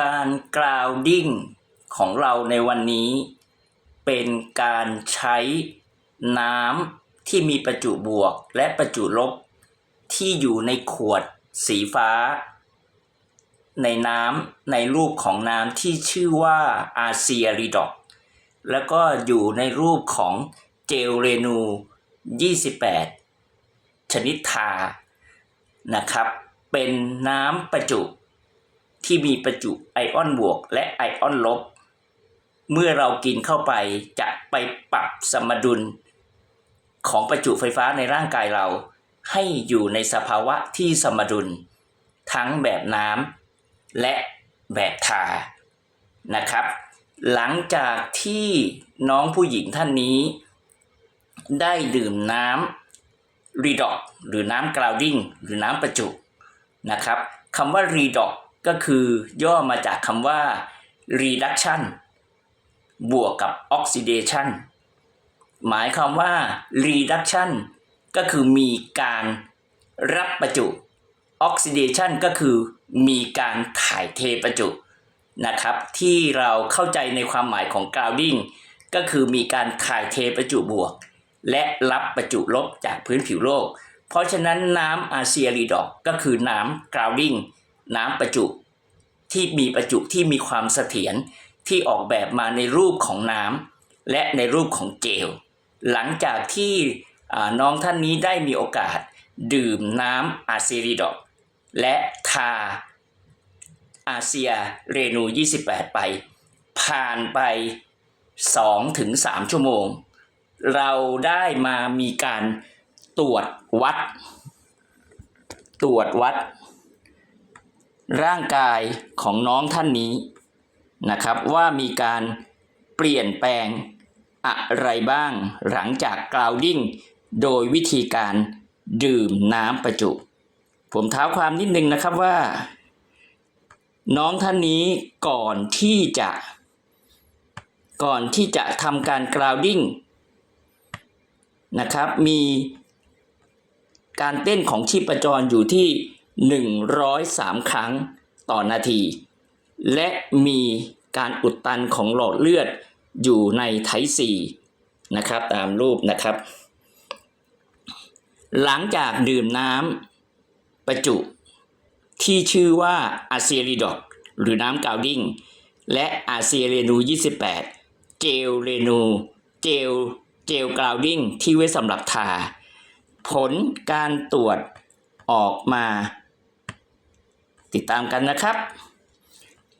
การกราวดิ้งของเราในวันนี้ เป็นการใช้น้ำที่มีประจุบวกและประจุลบ ที่อยู่ในขวดสีฟ้า ในน้ำในรูปของน้ำที่ชื่อว่าอาเซียรีดอก แล้วก็อยู่ในรูปของเจลเรนู 28 ชนิดทานะครับ เป็นน้ำประจุ ที่มีประจุไอออนบวก และไอออนลบ เมื่อเรากินเข้าไปจะไปปรับสมดุล ของประจุไฟฟ้าในร่างกายเรา ให้อยู่ในสภาวะที่สมดุล ทั้งแบบน้ำและแบบทานะครับ หลังจากที่น้องผู้หญิงท่านนี้ ได้ดื่มน้ำรีดอกหรือน้ำกราวดิ้งหรือน้ำประจุนะครับคำว่ารีดอก ก็คือย่อมาจากคำว่า reduction บวกกับ oxidation หมายความว่า reduction ก็คือมีการรับประจุ oxidation ก็คือมีการถ่ายเทประจุนะครับ ที่เราเข้าใจในความหมายของ grounding ก็คือมีการถ่ายเทประจุบวก และรับประจุลบจากพื้นผิวโลก เพราะฉะนั้นน้ำอาเซียรีดอกก็คือน้ำ grounding น้ำประจุที่มีประจุที่มีความเสถียรที่ออกแบบมาในรูปของน้ำและในรูปของเจล หลังจากที่น้องท่านนี้ได้มีโอกาส ดื่มน้ำอาเซียรีดอก และทาอาเซียเรนู 28 ไป ผ่านไป 2-3ถึง3ชั่วโมง เราได้มามีการตรวจวัด ตรวจวัด ร่างกายของน้องท่านนี้นะครับ ว่ามีการเปลี่ยนแปลงอะไรบ้างหลังจากกราวดิ้งโดยวิธีการดื่มน้ำประจุ ผมเท้าความนิดนึงนะครับว่า น้องท่านนี้ก่อนที่จะ ก่อนที่จะทำการกราวดิ้งนะครับ มีการเต้นของชีพจรอยู่ที่ 103 ครั้งต่อนาที และมีการอุดตันของหลอดเลือดอยู่ในไทซีนะครับตามรูปนะครับ หลังจากดื่มน้ำประจุ ที่ชื่อว่าอาเซียรีดอกหรือน้ำกาวดิ้ง และอาเซียเรนู 28 เจลเรนู เจลเจลกราวดิ้งที่ไว้สำหรับทา ผลการตรวจออกมา ติดตามกันนะครับ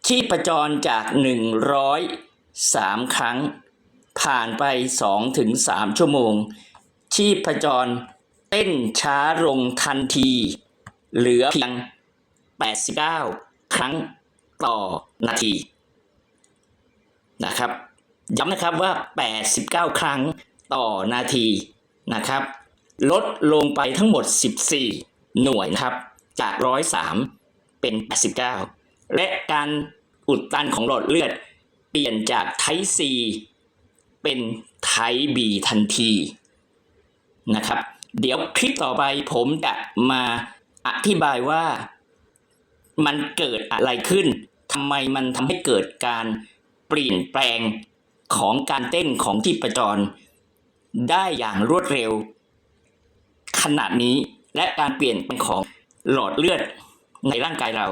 ชีพจรจาก 103 ครั้ง ผ่านไป 2-3 ชั่วโมง ชีพจรเต้นช้าลงทันที เหลือเพียง 89 ครั้งต่อนาทีนะครับย้ำนะครับว่า 89 ครั้งต่อนาทีนะครับ ลดลงไปทั้งหมด 14 หน่วยนะครับ จาก 103 เป็น 89 และการอุดตันของหลอดเลือด เปลี่ยนจากไทซีเป็นไทบีทันทีนะครับ เดี๋ยวคลิปต่อไปผมจะมาอธิบายว่ามันเกิดอะไรขึ้นทำไมมันทำให้เกิดการเปลี่ยนแปลงของการเต้นของชีพจร ได้อย่างรวดเร็ว ขนาดนี้และการเปลี่ยนแปลงของหลอดเลือด ในร่างกายเรา